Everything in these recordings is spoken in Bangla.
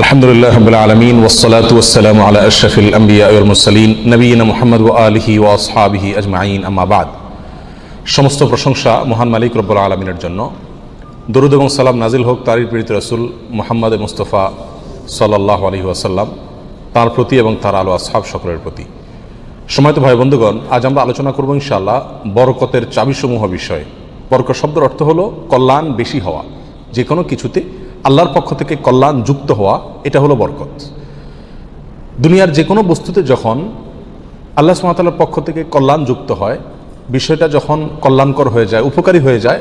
আলহামদুলিল্লাহ রবিল আলমিন ওসলাত ওসালাম আলা আশরফিল আম্বিয়াউল মুসলিন নবীন মোহাম্মদ ও আলহি ও আসহাবিহি আজমাইন আমাবাদ সমস্ত প্রশংসা মহান মালিক রব্বুল আলমিনের জন্য। দরুদ এবং সালাম নাজিল হোক তারই পীড়িত রসুল মোহাম্মদ মুস্তফা সাল্লাহ আলহি ওয়াসাল্লাম, তার প্রতি এবং তার আলো আসহাব সকলের প্রতি। সময়ত ভাই বন্ধুগণ, আজ আমরা আলোচনা করব ইনশাআল্লাহ বরকতের চাবিসমূহ বিষয়ে। বরকত শব্দের অর্থ হলো কল্যাণ বেশি হওয়া। যে কোনো কিছুতে আল্লাহর পক্ষ থেকে কল্যাণ যুক্ত হওয়া, এটা হলো বরকত। দুনিয়ার যে কোনো বস্তুতে যখন আল্লাহ সুমাতালার পক্ষ থেকে কল্যাণ যুক্ত হয়, বিষয়টা যখন কল্যাণকর হয়ে যায়, উপকারী হয়ে যায়,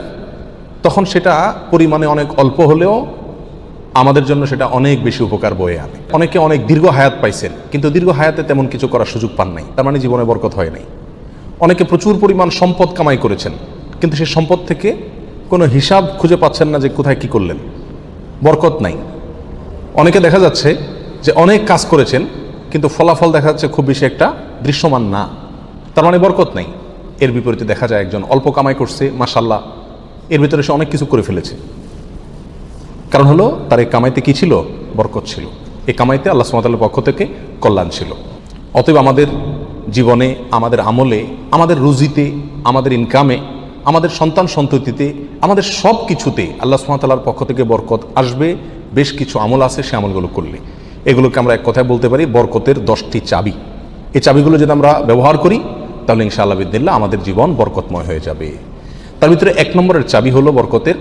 তখন সেটা পরিমাণে অনেক অল্প হলেও আমাদের জন্য সেটা অনেক বেশি উপকার বয়ে আনে। অনেকে অনেক দীর্ঘ হায়াত পাইছেন, কিন্তু দীর্ঘ হায়াতে তেমন কিছু করার সুযোগ পান নাই, তার মানে জীবনে বরকত হয় নাই। অনেকে প্রচুর পরিমাণ সম্পদ কামাই করেছেন, কিন্তু সেই সম্পদ থেকে কোনো হিসাব খুঁজে পাচ্ছেন না যে কোথায় কি করলেন। বরকত নাই। অনেকে দেখা যাচ্ছে যে অনেক কাজ করেছেন, কিন্তু ফলাফল দেখা যাচ্ছে খুব বেশি একটা দৃশ্যমান না। তার মানে বরকত নাই। এর বিপরীতে দেখা যায় একজন অল্প কামাই করছে মাসাল্লাহ এর ভিতরে সে অনেক কিছু করে ফেলেছে। কারণ হলো, তার এই কামাইতে কী ছিল? বরকত ছিল। এই কামাইতে আল্লাহ সুমতালের পক্ষ থেকে কল্যাণ ছিল। অতএব আমাদের জীবনে, আমাদের আমলে, আমাদের রুজিতে, আমাদের ইনকামে আমাদের সন্তান সন্ততিতে, আমাদের সব কিছুতে আল্লাহ সুমতালার পক্ষ থেকে বরকত আসবে। বেশ কিছু আমল আছে, সে আমলগুলো করলে। এগুলোকে আমরা এক কথায় বলতে পারি বরকতের দশটি চাবি। এই চাবিগুলো যদি আমরা ব্যবহার করি, তাহলে ইনশাআল্লাহ বিদ্দিল্লা আমাদের জীবন বরকতময় হয়ে যাবে। তার ভিতরে এক নম্বরের চাবি হলো বরকতের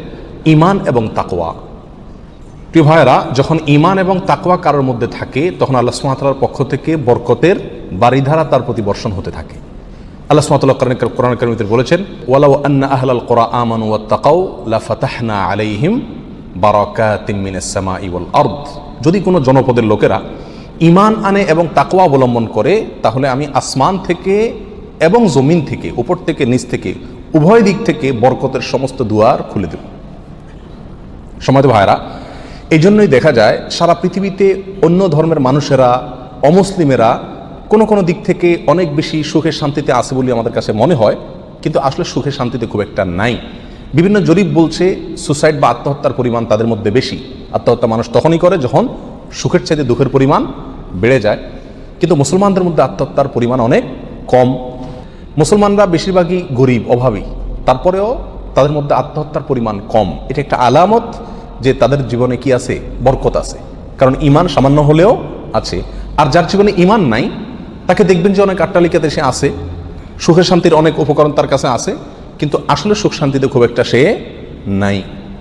ইমান এবং তাকোয়া প্রিয় ভাইয়েরা, যখন ইমান এবং তাকোয়া কারোর মধ্যে থাকে, তখন আল্লাহ সুমাতার পক্ষ থেকে বরকতের বাড়িধারা তার প্রতি বর্ষণ হতে থাকে। আল্লাহ সুমাতাল্লাহ কোরআন করিমিতে বলেছেন, ওয়ালাউ আন্না আহলাল কোরআ আমানু ওয়া তাকাউ লা ফাতাহনা আলাইহিম বারাকাতিম মিনাস সামাই ওয়াল আরদ। যদি কোনো জনপদের লোকেরা ইমান আনে এবং তাকওয়া অবলম্বন করে, তাহলে আমি আসমান থেকে এবং জমিন থেকে, উপর থেকে, নিচ থেকে, উভয় দিক থেকে বরকতের সমস্ত দুয়ার খুলে দেব। সময় ভাইরা এই জন্যই দেখা যায় সারা পৃথিবীতে অন্য ধর্মের মানুষেরা, অমুসলিমেরা কোনো কোনো দিক থেকে অনেক বেশি সুখের শান্তিতে আছে বলে আমাদের কাছে মনে হয়, কিন্তু আসলে সুখের শান্তিতে খুব একটা নাই। বিভিন্ন জরিপ বলছে সুসাইড বা আত্মহত্যার পরিমাণ তাদের মধ্যে বেশি। আত্মহত্যা মানুষ তখনই করে যখন সুখের চাইতে দুঃখের পরিমাণ বেড়ে যায়। কিন্তু মুসলমানদের মধ্যে আত্মহত্যার পরিমাণ অনেক কম। মুসলমানরা বেশিরভাগই গরিব, অভাবী। তারপরেও তাদের মধ্যে আত্মহত্যার পরিমাণ কম। এটা একটা আলামত যে তাদের জীবনে কি আছে? বরকত আছে। কারণ ইমান সামান্য হলেও আছে। আর যার জীবনে ইমান নাই তাকে দেখবেন যে অনেক আট্টালিকাতে সে আছে, সুখের শান্তির অনেক উপকরণ তার কাছে আছে, কিন্তু আসলে সুখ শান্তিতে খুব একটা সে নাই।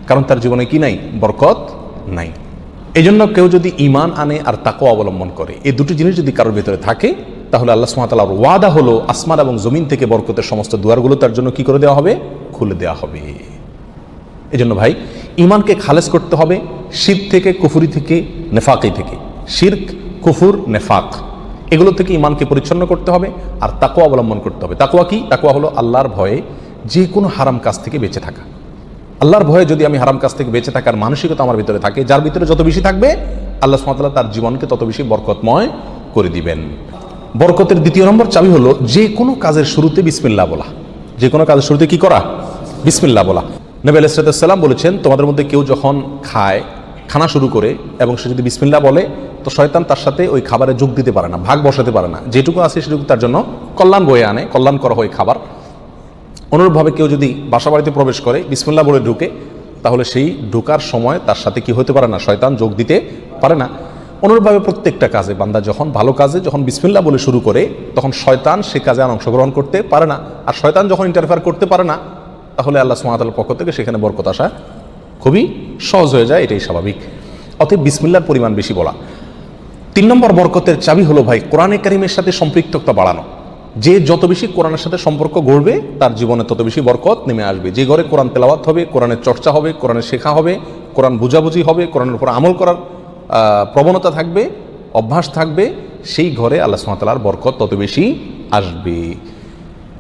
কারণ তার জীবনে কি নাই? বরকত নাই। এই জন্য কেউ যদি ইমান আনে আর তাকেও অবলম্বন করে, এই দুটি জিনিস যদি কারোর ভিতরে থাকে, তাহলে আল্লাহ সুমাতালার ওয়াদা হলো আসমান এবং জমিন থেকে বরকতের সমস্ত দুয়ারগুলো তার জন্য কি করে দেওয়া হবে? খুলে দেওয়া হবে। এই জন্য ভাই ইমানকে খালেজ করতে হবে শির থেকে, কুফুরি থেকে, নেফাকি থেকে। শির্ক, কুফুর, নেফাক। এগুলো থেকে ইমানকে পরিচ্ছন্ন করতে হবে আর তাকুয়া অবলম্বন করতে হবে। তাকুয়া কি? তাকুয়া হলো আল্লাহর ভয়ে যে কোনো হারাম কাজ থেকে বেঁচে থাকা। আল্লাহর ভয়ে যদি আমি হারাম কাজ থেকে বেঁচে থাকার মানসিকতা আমার ভিতরে থাকে, যার ভিতরে যত বেশি থাকবে, আল্লাহ সুমাতাল্লাহ তার জীবনকে তত বেশি বরকতময় করে দিবেন। বরকতের দ্বিতীয় নম্বর চাবি হলো যে কোনো কাজের শুরুতে বিসমিল্লা বলা। যে কোনো কাজের শুরুতে কি করা? বিসমিল্লা বলা। নবী আলাইসালাম বলেছেন, তোমাদের মধ্যে কেউ যখন খায়, খানা শুরু করে এবং সে যদি বিসমিল্লা বলে তো শয়তান তার সাথে ওই খাবারে যোগ দিতে পারে না, ভাগ বসাতে পারে না। যেটুকু আছে সেটুকু তার জন্য কল্যাণ বয়ে আনে কল্যাণ করা হয় খাবার। অনুরূপভাবে কেউ যদি বাসা বাড়িতে প্রবেশ করে বিসমিল্লা বলে ঢুকে, তাহলে সেই ঢুকার সময় তার সাথে কি হতে পারে না, শয়তান যোগ দিতে পারে না। অনুরূপভাবে প্রত্যেকটা কাজে বান্দা যখন ভালো কাজে, যখন বিসমিল্লা বলে শুরু করে, তখন শয়তান সে কাজে আর অংশগ্রহণ করতে পারে না। আর শয়তান যখন ইন্টারফেয়ার করতে পারে না, তাহলে আল্লাহ সুমাতার পক্ষ থেকে সেখানে বরকত আসা খুবই সহজ হয়ে যায়, এটাই স্বাভাবিক। অতএব বিসমিল্লার পরিমাণ বেশি বলা। তিন নম্বর বরকতের চাবি হলো ভাই, কোরআনে কারিমের সাথে সম্পৃক্ততা বাড়ানো। যে যত বেশি কোরআনের সাথে সম্পর্ক গড়বে, তার জীবনে তত বেশি বরকত নেমে আসবে। যে ঘরে কোরআন তেলাওয়াত হবে, কোরআনের চর্চা হবে, কোরআনের শেখা হবে, কোরআন বুঝাবুঝি হবে, কোরআনের উপর আমল করার প্রবণতা থাকবে, অভ্যাস থাকবে, সেই ঘরে আল্লাহ সুমাতালার বরকত তত বেশি আসবে।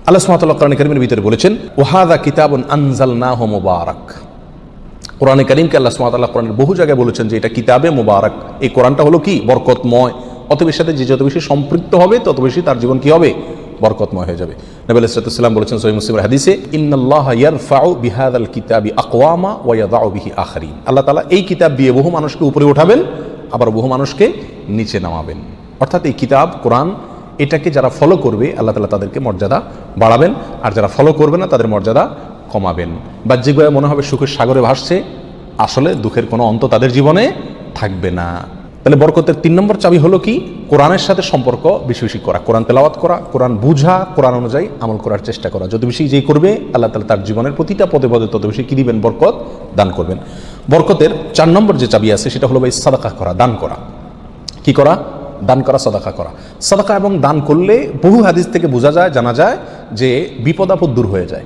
আল্লাহ সুমাতাল্লাহ কোরআন করিমের ভিতরে বলেছেন ওহাদা কিতাবন আনজাল না হো মোবারক। কোরআনে করিমকে আল্লাহ সুমাতাল্লাহ কোরআনের বহু জায়গায় বলেছেন যে এটা কিতাবে মোবারক। এই কোরআনটা হলো কি? বরকতময়। অতবের সাথে যে যত বেশি সম্পৃক্ত হবে, তত বেশি তার জীবন কি হবে? বরকতময় হয়ে যাবে। নবী আলাইসালাম বলেছেন সহি মুসলিমের হাদিসে, ইন্নাল্লাহ ইয়ারফাউ বিহাদাল কিতাবি আকওয়ামা ওয়া ইয়াদাউ বিহি আল্লাহ তালা এই কিতাব দিয়ে বহু মানুষকে উপরে উঠাবেন আবার বহু মানুষকে নিচে নামাবেন। অর্থাৎ এই কিতাব, কোরআন, এটাকে যারা ফলো করবে, আল্লাহ তালা তাদেরকে মর্যাদা বাড়াবেন। আর যারা ফলো করবে না, তাদের মর্যাদা কমাবেন। বাহ্যিকভাবে মনে হবে সুখের সাগরে ভাসছে, আসলে দুঃখের কোনো অন্ত তাদের জীবনে থাকবে না। তাহলে বরকতের তিন নম্বর চাবি হলো কি? কোরআনের সাথে সম্পর্ক বেশি বেশি করা, কোরআন তেলাওয়াত করা, কোরআন বুঝা, কোরআন অনুযায়ী আমল করার চেষ্টা করা। যত বেশি যেই করবে, আল্লাহ তালা তার জীবনের প্রতিটা পদে পদে তত বেশি কি দিবেন? বরকত দান করবেন। বরকতের চার নম্বর যে চাবি আছে, সেটা হলো ভাই সাদাকা করা, দান করা। কি করা? দান করা, সদাকা করা। সদাকা এবং দান করলে বহু হাদিস থেকে বোঝা যায়, জানা যায় যে বিপদ আপদ দূর হয়ে যায়।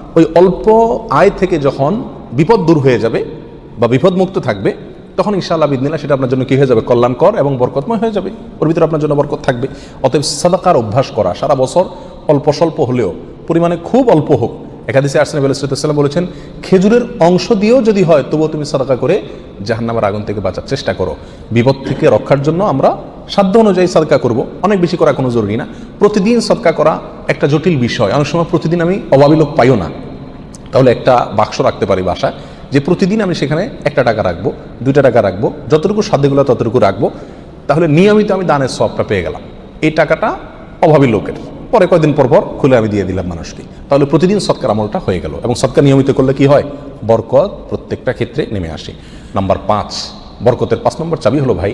ওই অল্প আয় থেকে যখন বিপদ দূর হয়ে যাবে বা বিপদ মুক্ত থাকবে, তখন ইনশাআল্লাহ বিদিনা সেটা আপনার জন্য কী হয়ে যাবে? কল্যাণকর এবং বরকতময় হয়ে যাবে। ওর ভিতরে আপনার জন্য বরকত থাকবে। অতএব সাদাকার অভ্যাস করা, সারা বছর অল্প স্বল্প হলেও, পরিমাণে খুব অল্প হোক। একাদিসে আর্সেন আলাইসাল্লাম বলেছেন, খেজুরের অংশ দিয়েও যদি হয়, তবুও তুমি সাদাকা করে জাহান্নামের আগুন থেকে বাঁচার চেষ্টা করো। বিপদ থেকে রক্ষার জন্য আমরা সাধ্য অনুযায়ী সদকা করব। অনেক বেশি করা কোনো জরুরি না। প্রতিদিন সদকা করা একটা জটিল বিষয়। অনেক সময় প্রতিদিন আমি অভাবী লোক পাইও না। তাহলে একটা বাক্স রাখতে পারি বাসায়, যে প্রতিদিন আমি সেখানে একটা টাকা রাখব, দুইটা টাকা রাখব, যতটুকু সাধ্যগুলো ততটুকু রাখব। তাহলে নিয়মিত আমি দানের সবটা পেয়ে গেলাম। এই টাকাটা অভাবী লোকের। পরে কয়েকদিন পর পর খুলে আমি দিয়ে দিলাম মানুষকে। তাহলে প্রতিদিন সৎকার আমলটা হয়ে গেল এবং সৎকার নিয়মিত করলে কি হয়? বরকত প্রত্যেকটা ক্ষেত্রে নেমে আসে। নাম্বার পাঁচ, বরকতের পাঁচ নম্বর চাবি হলো ভাই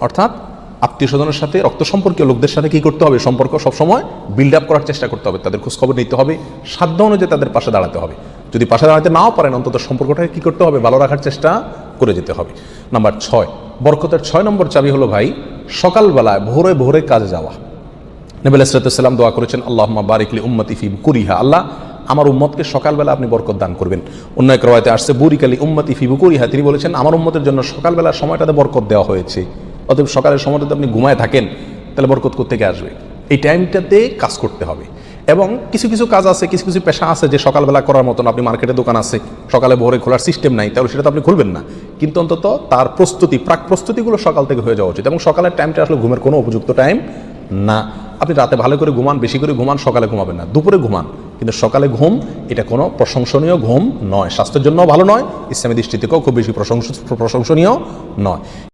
অর্থাৎ আত্মীয় স্বজনের সাথে রক্ত সম্পর্কীয় লোকদের সাথে কি করতে হবে? সম্পর্ক সবসময় বিল্ড আপ করার চেষ্টা করতে হবে। তাদের খোঁজখবর নিতে হবে। সাধ্য অনুযায়ী তাদের পাশে দাঁড়াতে হবে। যদি পাশে দাঁড়াতে নাও পারেন, অন্তত সম্পর্কটাকে কি করতে হবে? ভালো রাখার চেষ্টা করে যেতে হবে। নাম্বার ছয়, বরকতের ছয় নম্বর চাবি হলো ভাই, সকালবেলায় ভোরে ভোরে কাজে যাওয়া। নবী সালাম দোয়া করেছেন আল্লাহ বারিকলি উম্মতি ফি কুরিহা আল্লাহ, আমার উম্মতকে সকালবেলা আপনি বরকত দান করবেন। অন্য এক রয়েতে আসছে বুরিকালি উম্মতি ফি বুকুরিহা। তিনি বলেছেন, আমার উম্মতের জন্য সকালবেলার সময়টাতে বরকত দেওয়া হয়েছে। অতএব সকালের সময়টাতে আপনি ঘুমায় থাকেন, তাহলে বরকত থেকে আসবে? এই টাইমটাতে কাজ করতে হবে। এবং কিছু কিছু কাজ আছে, কিছু কিছু পেশা আছে যে সকালবেলা করার মতন আপনি মার্কেটে দোকান আছে, সকালে ভোরে খোলার সিস্টেম নাই, তাহলে সেটা তো আপনি খুলবেন না। কিন্তু অন্তত তার প্রস্তুতি, প্রাক প্রস্তুতিগুলো সকাল থেকে হয়ে যাওয়া উচিত। এবং সকালের টাইমটা আসলে ঘুমের কোনো উপযুক্ত টাইম না। আপনি রাতে ভালো করে ঘুমান, বেশি করে ঘুমান, সকালে ঘুমাবেন না। দুপুরে ঘুমান। কিন্তু সকালে ঘুম, এটা কোনো প্রশংসনীয় ঘুম নয়। স্বাস্থ্যের জন্য ভালো নয়, ইসলামী দৃষ্টি থেকেও খুব বেশি প্রশংস, প্রশংসনীয় নয়।